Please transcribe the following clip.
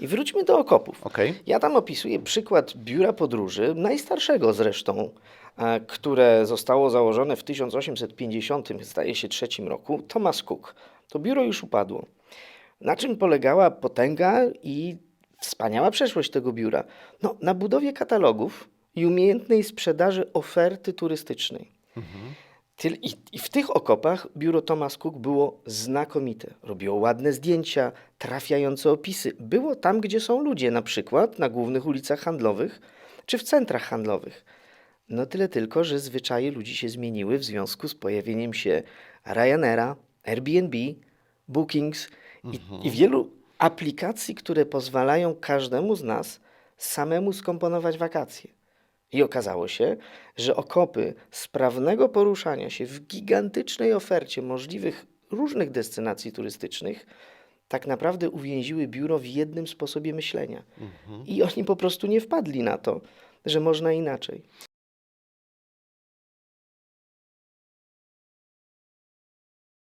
I wróćmy do okopów. Okej. Ja tam opisuję przykład biura podróży, najstarszego zresztą, e, które zostało założone w 1850, zdaje się, trzecim roku. Thomas Cook. To biuro już upadło. Na czym polegała potęga i wspaniała przeszłość tego biura? No, na budowie katalogów i umiejętnej sprzedaży oferty turystycznej. Tyl- I, I w tych okopach biuro Thomas Cook było znakomite. Robiło ładne zdjęcia, trafiające opisy. Było tam, gdzie są ludzie, na przykład na głównych ulicach handlowych czy w centrach handlowych. No tyle tylko, że zwyczaje ludzi się zmieniły w związku z pojawieniem się Ryanaira, Airbnb, Bookings i, i wielu aplikacji, które pozwalają każdemu z nas samemu skomponować wakacje. I okazało się, że okopy sprawnego poruszania się w gigantycznej ofercie możliwych różnych destynacji turystycznych tak naprawdę uwięziły biuro w jednym sposobie myślenia. I oni po prostu nie wpadli na to, że można inaczej.